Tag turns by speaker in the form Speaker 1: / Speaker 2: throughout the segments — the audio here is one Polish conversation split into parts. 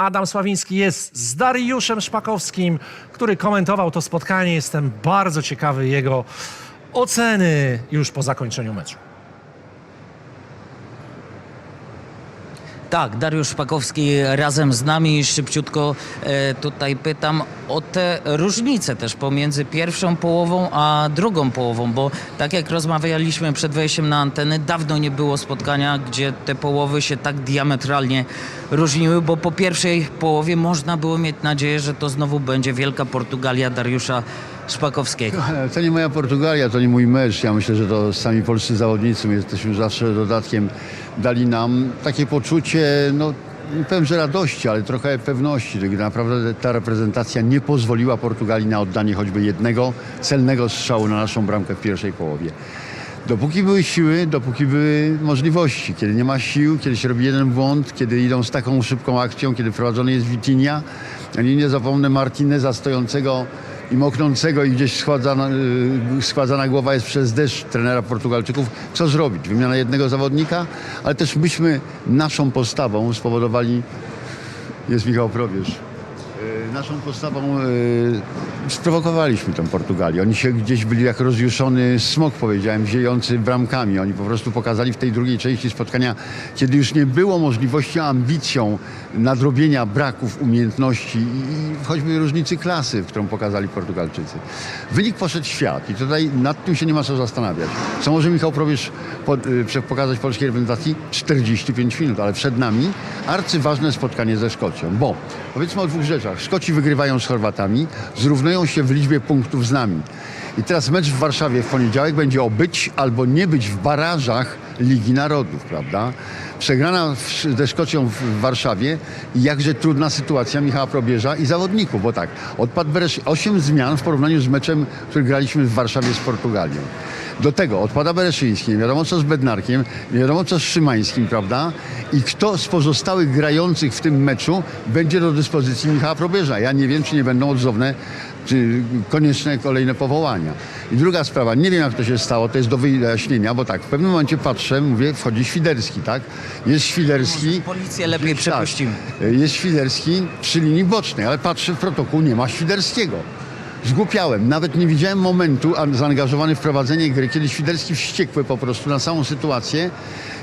Speaker 1: Adam Sławiński jest z Dariuszem Szpakowskim, który komentował to spotkanie. Jestem bardzo ciekawy jego oceny już po zakończeniu meczu.
Speaker 2: Tak, Dariusz Szpakowski razem z nami. Szybciutko e, tutaj pytam o te różnice też pomiędzy pierwszą połową a drugą połową, bo tak jak rozmawialiśmy przed wejściem na anteny, dawno nie było spotkania, gdzie te połowy się tak diametralnie różniły, bo po pierwszej połowie można było mieć nadzieję, że to znowu będzie wielka Portugalia Dariusza Szpakowskiego.
Speaker 3: To nie moja Portugalia, to nie mój mecz. Ja myślę, że to sami polscy zawodnicy, my jesteśmy zawsze dodatkiem, dali nam takie poczucie, no nie powiem, że radości, ale trochę pewności, naprawdę ta reprezentacja nie pozwoliła Portugalii na oddanie choćby jednego celnego strzału na naszą bramkę w pierwszej połowie. Dopóki były siły, dopóki były możliwości. Kiedy nie ma sił, kiedy się robi jeden błąd, kiedy idą z taką szybką akcją, kiedy prowadzony jest Vitinha, a nie, nie zapomnę Martineza stojącego i moknącego i gdzieś schładzana, y, schładzana głowa jest przez deszcz trenera Portugalczyków. Co zrobić? Wymiana jednego zawodnika, ale też myśmy naszą postawą spowodowali, jest Michał Probierz, naszą postawą y, sprowokowaliśmy tę Portugalię. Oni się gdzieś byli jak rozjuszony smok, powiedziałem, ziejący bramkami. Oni po prostu pokazali w tej drugiej części spotkania, kiedy już nie było możliwości ambicją nadrobienia braków umiejętności i, choćby różnicy klasy, którą pokazali Portugalczycy. Wynik poszedł świat i tutaj nad tym się nie ma co zastanawiać. Co może Michał Probierz y, pokazać polskiej reprezentacji? 45 minut, ale przed nami arcyważne spotkanie ze Szkocją, bo powiedzmy o dwóch rzeczach. Szkoci wygrywają z Chorwatami, zrównują się w liczbie punktów z nami. I teraz mecz w Warszawie w poniedziałek będzie o być albo nie być w barażach Ligi Narodów, prawda? Przegrana w, ze Szkocją w, Warszawie jakże trudna sytuacja Michała Probierza i zawodników, bo tak, odpadł Beresz 8 zmian w porównaniu z meczem, który graliśmy w Warszawie z Portugalią. Do tego odpada Bereszyński, nie wiadomo co z Bednarkiem, nie wiadomo co z Szymańskim, prawda? I kto z pozostałych grających w tym meczu będzie do dyspozycji Michała Probierza? Ja nie wiem, czy nie będą odzowne, czy konieczne kolejne powołania. I druga sprawa, nie wiem jak to się stało, to jest do wyjaśnienia, bo tak, w pewnym momencie patrzę, mówię, wchodzi Świderski, tak? Jest Świderski.
Speaker 2: Policję lepiej
Speaker 3: Tak,
Speaker 2: przepuścimy.
Speaker 3: jest Świderski przy linii bocznej, ale patrzę w protokół, nie ma Świderskiego. Zgłupiałem. Nawet nie widziałem momentu a- zaangażowany w prowadzenie gry, kiedy Świderski wściekły po prostu na samą sytuację,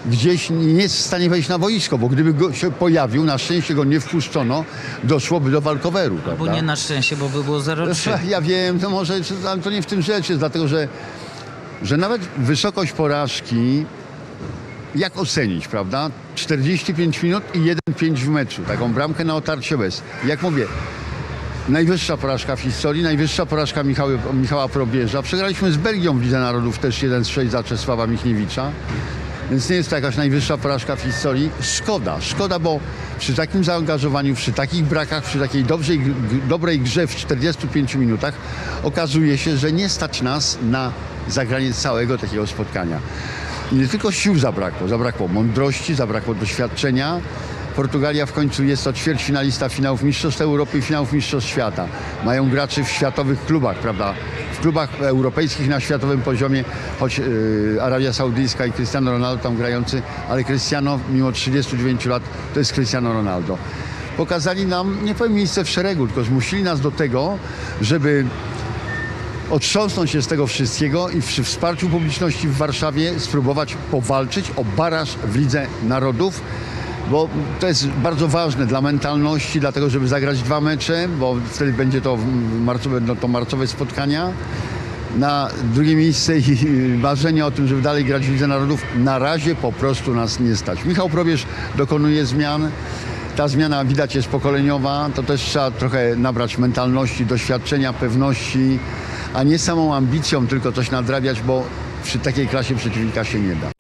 Speaker 3: gdzieś nie jest w stanie wejść na boisko, bo gdyby go się pojawił, na szczęście go nie wpuszczono, doszłoby do walkoweru.
Speaker 2: Bo nie na szczęście, bo by było 0-3.
Speaker 3: Ja wiem, to może, ale to nie w tym rzecz jest, dlatego że, że nawet wysokość porażki, jak ocenić, prawda? 45 minut i 1-5 w meczu, taką bramkę na otarcie bez. Jak mówię, najwyższa porażka w historii, najwyższa porażka Michały, Michała Probierza. Przegraliśmy z Belgią w Lidze Narodów też 1-6 za Czesława Michniewicza. Więc nie jest to jakaś najwyższa porażka w historii. Szkoda, szkoda, bo przy takim zaangażowaniu, przy takich brakach, przy takiej dobrej, dobrej grze w 45 minutach okazuje się, że nie stać nas na zagranie całego takiego spotkania. I nie tylko sił zabrakło, zabrakło mądrości, zabrakło doświadczenia. Portugalia w końcu jest to ćwierćfinalista finałów Mistrzostw Europy i finałów Mistrzostw Świata. Mają graczy w światowych klubach, prawda? W klubach europejskich na światowym poziomie, choć yy, Arabia Saudyjska i Cristiano Ronaldo tam grający, ale Cristiano mimo 39 lat to jest Cristiano Ronaldo. Pokazali nam, nie powiem miejsce w szeregu, tylko zmusili nas do tego, żeby otrząsnąć się z tego wszystkiego i przy wsparciu publiczności w Warszawie spróbować powalczyć o baraż w Lidze Narodów, bo to jest bardzo ważne dla mentalności, dlatego żeby zagrać dwa mecze, bo wtedy będzie to marcu, będą to marcowe spotkania. Na drugie miejsce i marzenie o tym, żeby dalej grać w Lidze Narodów, na razie po prostu nas nie stać. Michał Probierz dokonuje zmian. Ta zmiana widać jest pokoleniowa, to też trzeba trochę nabrać mentalności, doświadczenia, pewności, a nie samą ambicją tylko coś nadrabiać, bo przy takiej klasie przeciwnika się nie da.